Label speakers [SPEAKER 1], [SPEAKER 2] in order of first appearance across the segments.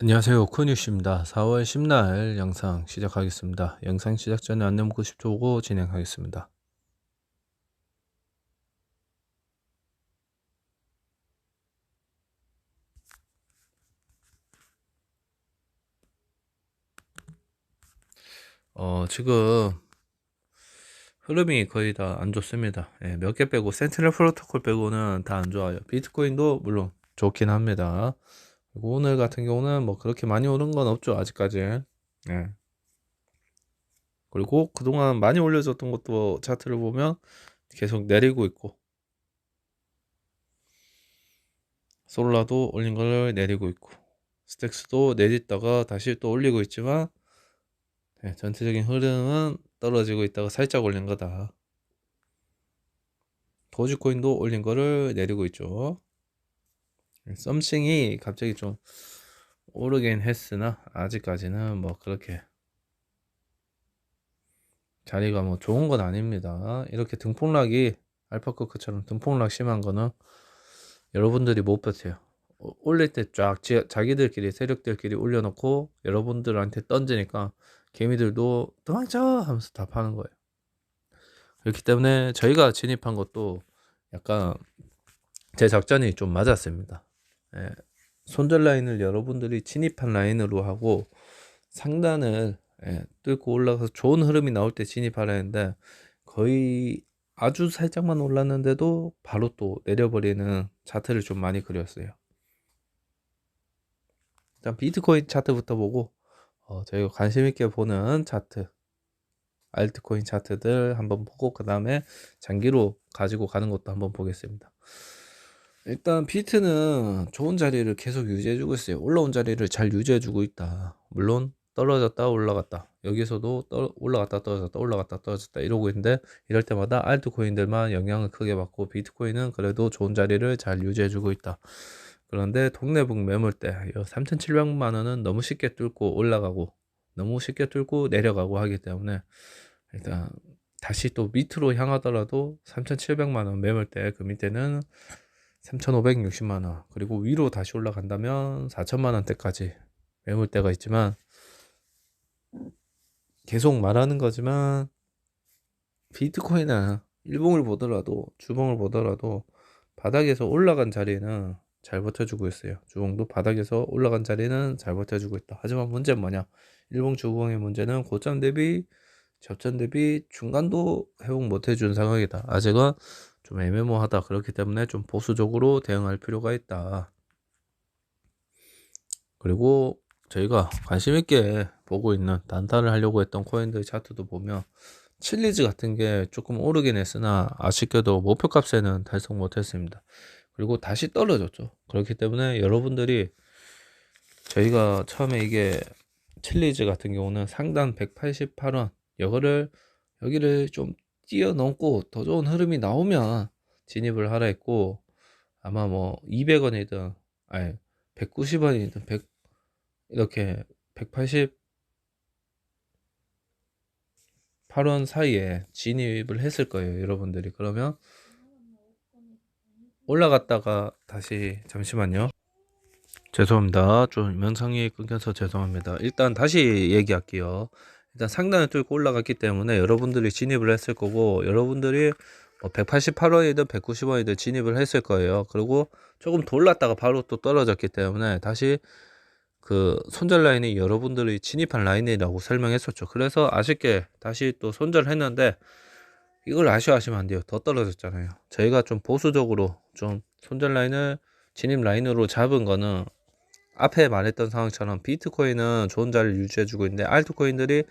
[SPEAKER 1] 안녕하세요. 코뉴스입니다. 4월 10날 영상 시작하겠습니다. 영상 시작 전에 안내 문구 10초 보고 진행하겠습니다. 어, 지금 흐름이 거의 다 안 좋습니다. 예, 몇 개 빼고 센티넬 프로토콜 빼고는 다 안 좋아요. 비트코인도 물론 좋긴 합니다. 그리고 오늘 같은 경우는 뭐 그렇게 많이 오른 건 없죠. 아직까지. 예. 그리고 그동안 많이 올려줬던 것도 차트를 보면 계속 내리고 있고 솔라도 올린 걸 내리고 있고 스택스도 내렸다가 다시 또 올리고 있지만 네, 전체적인 흐름은 떨어지고 있다가 살짝 올린 거다. 도지코인도 올린 거를 내리고 있죠. 썸씽이 갑자기 좀 오르긴 했으나 아직까지는 뭐 그렇게 자리가 뭐 좋은 건 아닙니다. 이렇게 등폭락이 알파크크처럼 등폭락 심한 거는 여러분들이 못 버텨요. 올릴 때 쫙 자기들끼리 세력들끼리 올려놓고 여러분들한테 던지니까 개미들도 도망쳐 하면서 다 파는 거예요. 그렇기 때문에 저희가 진입한 것도 약간 제 작전이 좀 맞았습니다. 예, 손절 라인을 여러분들이 진입한 라인으로 하고 상단을 예, 뚫고 올라가서 좋은 흐름이 나올 때 진입하라 했는데 거의 아주 살짝만 올랐는데도 바로 또 내려버리는 차트를 좀 많이 그렸어요. 일단 비트코인 차트부터 보고 어, 저희가 관심 있게 보는 차트 알트코인 차트들 한번 보고 그 다음에 장기로 가지고 가는 것도 한번 보겠습니다. 일단 비트는 좋은 자리를 계속 유지해주고 있어요. 올라온 자리를 잘 유지해주고 있다. 물론 떨어졌다 올라갔다 여기서도 떠, 올라갔다 떨어졌다 올라갔다 떨어졌다 이러고 있는데 이럴 때마다 알트코인들만 영향을 크게 받고 비트코인은 그래도 좋은 자리를 잘 유지해주고 있다. 그런데 동네북 매물대 3,700만 원은 너무 쉽게 뚫고 올라가고 너무 쉽게 뚫고 내려가고 하기 때문에 일단 다시 또 밑으로 향하더라도 3,700만 원 매물대 그 밑에는 3,560만 원 그리고 위로 다시 올라간다면 4천만 원대까지 매물 대가 있지만 계속 말하는 거지만 비트코인은 일봉을 보더라도 주봉을 보더라도 바닥에서 올라간 자리는 잘 버텨주고 있어요. 주봉도 바닥에서 올라간 자리는 잘 버텨주고 있다. 하지만 문제는 뭐냐? 일봉 주봉의 문제는 고점 대비 접전 대비 중간도 회복 못 해준 상황이다. 아직은 좀 애매모하다. 그렇기 때문에 좀 보수적으로 대응할 필요가 있다. 그리고 저희가 관심 있게 보고 있는 단타를 하려고 했던 코인들 차트도 보면 칠리즈 같은 게 조금 오르긴 했으나 아쉽게도 목표값에는 달성 못했습니다. 그리고 다시 떨어졌죠. 그렇기 때문에 여러분들이 저희가 처음에 이게 칠리즈 같은 경우는 상단 188원 이거를 여기를 좀 뛰어넘고 더 좋은 흐름이 나오면 진입을 하라 했고 아마 뭐 200원이든 아니 190원이든 100 이렇게 188원 사이에 진입을 했을 거예요 여러분들이. 그러면 올라갔다가 다시 잠시만요. 죄송합니다. 좀 영상이 끊겨서 죄송합니다. 일단 다시 얘기할게요 일단 상단을 뚫고 올라갔기 때문에 여러분들이 진입을 했을 거고 여러분들이 188원이든 뭐 190원이든 진입을 했을 거예요. 그리고 조금 돌랐다가 바로 또 떨어졌기 때문에 다시 그 손절 라인이 여러분들이 진입한 라인이라고 설명했었죠. 그래서 아쉽게 다시 또 손절했는데 이걸 아쉬워하시면 안 돼요. 더 떨어졌잖아요. 저희가 좀 보수적으로 좀 손절 라인을 진입 라인으로 잡은 거는 앞에 말했던 상황처럼 비트코인은 좋은 자리를 유지해주고 있는데 알트코인들이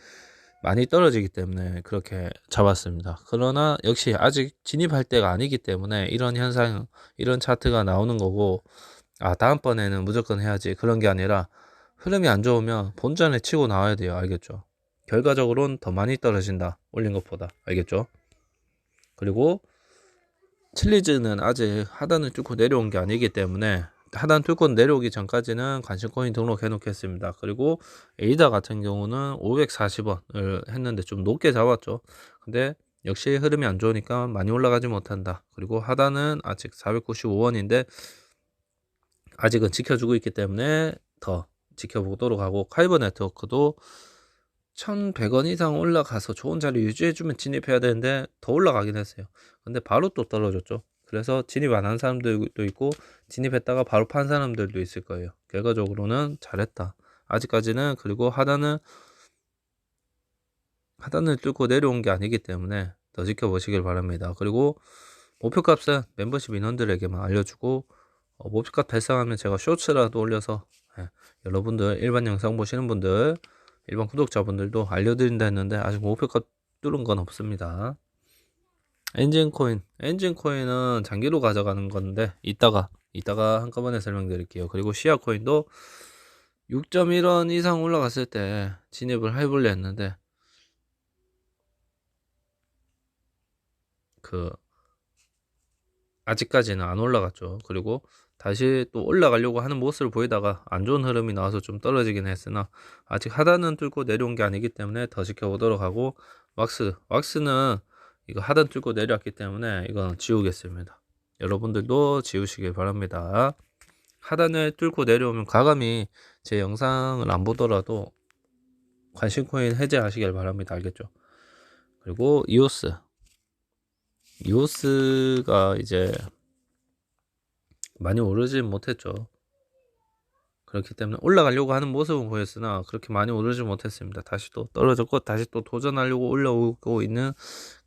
[SPEAKER 1] 많이 떨어지기 때문에 그렇게 잡았습니다. 그러나 역시 아직 진입할 때가 아니기 때문에 이런 현상, 이런 차트가 나오는 거고, 아, 다음번에는 무조건 해야지. 그런 게 아니라 흐름이 안 좋으면 본전에 치고 나와야 돼요. 알겠죠? 결과적으로는 더 많이 떨어진다. 올린 것보다. 알겠죠? 그리고 칠리즈는 아직 하단을 뚫고 내려온 게 아니기 때문에 하단 뚫고 내려오기 전까지는 관심코인 등록해 놓겠습니다. 그리고 에이다 같은 경우는 540원을 했는데 좀 높게 잡았죠. 근데 역시 흐름이 안 좋으니까 많이 올라가지 못한다. 그리고 하단은 아직 495원인데 아직은 지켜주고 있기 때문에 더 지켜보도록 하고 카이버 네트워크도 1100원 이상 올라가서 좋은 자리 유지해주면 진입해야 되는데 더 올라가긴 했어요. 근데 바로 또 떨어졌죠. 그래서 진입 안 한 사람들도 있고 진입했다가 바로 판 사람들도 있을 거예요. 결과적으로는 잘했다. 아직까지는 그리고 하단은 하단을 뚫고 내려온 게 아니기 때문에 더 지켜보시길 바랍니다. 그리고 목표값은 멤버십 인원들에게만 알려주고 어, 목표값 달성하면 제가 쇼츠라도 올려서 예, 여러분들 일반 영상 보시는 분들 일반 구독자분들도 알려드린다 했는데 아직 목표값 뚫은 건 없습니다. 엔진 코인, 엔진 코인은 장기로 가져가는 건데 이따가 이따가 한꺼번에 설명드릴게요. 그리고 시아 코인도 6.1원 이상 올라갔을 때 진입을 해보려 했는데 그 아직까지는 안 올라갔죠. 그리고 다시 또 올라가려고 하는 모습을 보이다가 안 좋은 흐름이 나와서 좀 떨어지긴 했으나 아직 하단은 뚫고 내려온 게 아니기 때문에 더 지켜보도록 하고 왁스 왁스는 이거 하단 뚫고 내려왔기 때문에 이건 지우겠습니다. 여러분들도 지우시길 바랍니다. 하단을 뚫고 내려오면 과감히 제 영상을 안 보더라도 관심 코인 해제하시길 바랍니다. 알겠죠? 그리고 이오스 이오스가 이제 많이 오르진 못했죠. 그렇기 때문에 올라가려고 하는 모습은 보였으나 그렇게 많이 오르지 못했습니다. 다시 또 떨어졌고 다시 또 도전하려고 올라오고 있는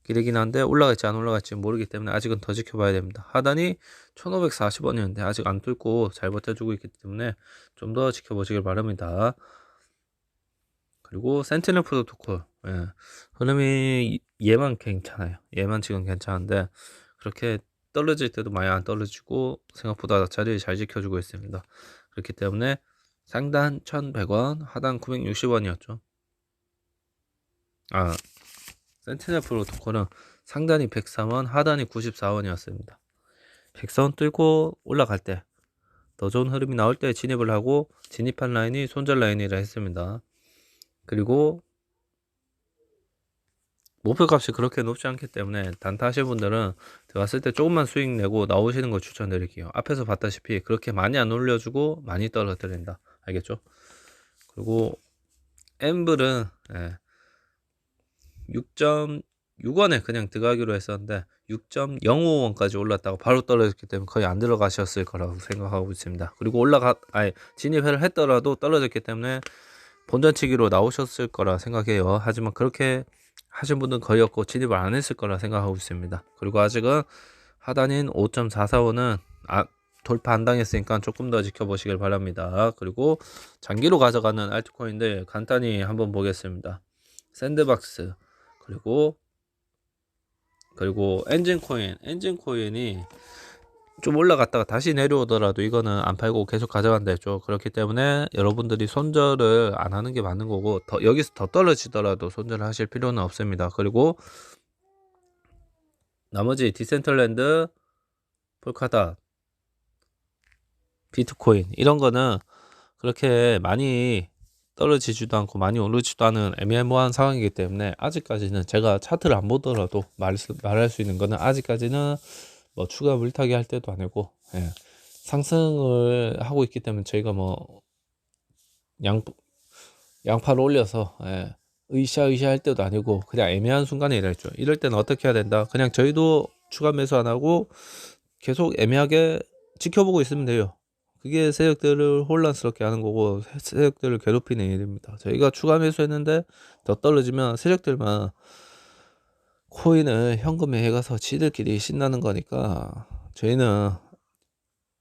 [SPEAKER 1] 길이긴 한데 올라갈지 안 올라갈지 모르기 때문에 아직은 더 지켜봐야 됩니다. 하단이 1540원이었는데 아직 안 뚫고 잘 버텨주고 있기 때문에 좀 더 지켜보시길 바랍니다. 그리고 센티넬 프로토콜 예. 흐름이 얘만 괜찮아요. 얘만 지금 괜찮은데 그렇게 떨어질 때도 많이 안 떨어지고 생각보다 자리를 잘 지켜주고 있습니다. 그렇기 때문에 상단 1100원, 하단 960원이었죠. 아, 센티넬 프로토콜은 상단이 103원, 하단이 94원이었습니다. 100선 뚫고 올라갈 때, 더 좋은 흐름이 나올 때 진입을 하고, 진입한 라인이 손절 라인이라 했습니다. 그리고 목표값이 그렇게 높지 않기 때문에 단타 하실 분들은 들어갔을 때 조금만 수익 내고 나오시는 걸 추천드릴게요. 앞에서 봤다시피 그렇게 많이 안 올려주고 많이 떨어뜨린다. 알겠죠? 그리고 엠블은 예, 6.6원에 그냥 들어가기로 했었는데 6.05원까지 올랐다가 바로 떨어졌기 때문에 거의 안 들어가셨을 거라고 생각하고 있습니다. 그리고 올라가 아니 진입을 했더라도 떨어졌기 때문에 본전치기로 나오셨을 거라 생각해요. 하지만 그렇게 하신 분은 거의 없고 진입을 안 했을 거라 생각하고 있습니다. 그리고 아직은 하단인 5.445는 아, 돌파 안 당했으니까 조금 더 지켜보시길 바랍니다. 그리고 장기로 가져가는 알트코인들 간단히 한번 보겠습니다. 샌드박스 그리고 그리고 엔진 코인 엔진 코인이 좀 올라갔다가 다시 내려오더라도 이거는 안 팔고 계속 가져간다 했죠. 그렇기 때문에 여러분들이 손절을 안 하는 게 맞는 거고 더, 여기서 더 떨어지더라도 손절을 하실 필요는 없습니다. 그리고 나머지 디센털랜드, 폴카다, 비트코인 이런 거는 그렇게 많이 떨어지지도 않고 많이 오르지도 않은 애매모호한 상황이기 때문에 아직까지는 제가 차트를 안 보더라도 말, 말할 수 있는 거는 아직까지는 뭐 추가 물타기 할 때도 아니고 예. 상승을 하고 있기 때문에 저희가 뭐 양, 양파를 올려서 예. 의샤의샤 할 때도 아니고 그냥 애매한 순간에 이랬죠. 이럴 때는 어떻게 해야 된다? 그냥 저희도 추가 매수 안 하고 계속 애매하게 지켜보고 있으면 돼요. 그게 세력들을 혼란스럽게 하는 거고 세력들을 괴롭히는 일입니다. 저희가 추가 매수했는데 더 떨어지면 세력들만 코인을 현금에 해가서 지들끼리 신나는 거니까 저희는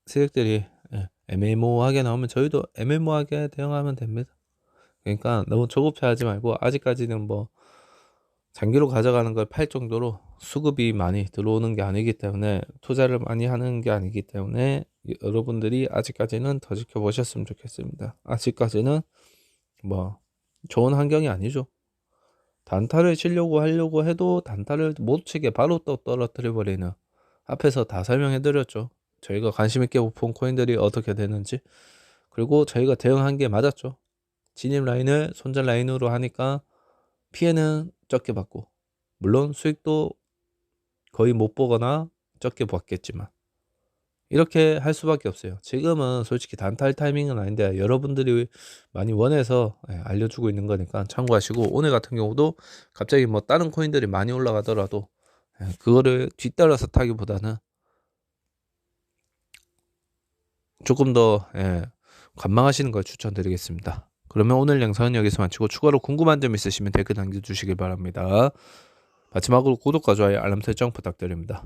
[SPEAKER 1] 세력들이 예, 애매모호하게 나오면 저희도 애매모호하게 대응하면 됩니다. 그러니까 너무 조급해하지 말고 아직까지는 뭐 장기로 가져가는 걸 팔 정도로 수급이 많이 들어오는 게 아니기 때문에 투자를 많이 하는 게 아니기 때문에 여러분들이 아직까지는 더 지켜보셨으면 좋겠습니다. 아직까지는 뭐 좋은 환경이 아니죠. 단타를 치려고 하려고 해도 단타를 못 치게 바로 또 떨어뜨려 버리는 앞에서 다 설명해 드렸죠. 저희가 관심 있게 본 코인들이 어떻게 되는지 그리고 저희가 대응한 게 맞았죠. 진입 라인을 손절 라인으로 하니까 피해는 적게 받고 물론 수익도 거의 못 보거나 적게 받겠지만 이렇게 할 수밖에 없어요. 지금은 솔직히 단타할 타이밍은 아닌데 여러분들이 많이 원해서 예, 알려주고 있는 거니까 참고하시고 오늘 같은 경우도 갑자기 뭐 다른 코인들이 많이 올라가더라도 예, 그거를 뒤따라서 타기보다는 조금 더 예, 관망하시는 걸 추천드리겠습니다. 그러면 오늘 영상은 여기서 마치고 추가로 궁금한 점 있으시면 댓글 남겨주시길 바랍니다. 마지막으로 구독과 좋아요, 알람 설정 부탁드립니다.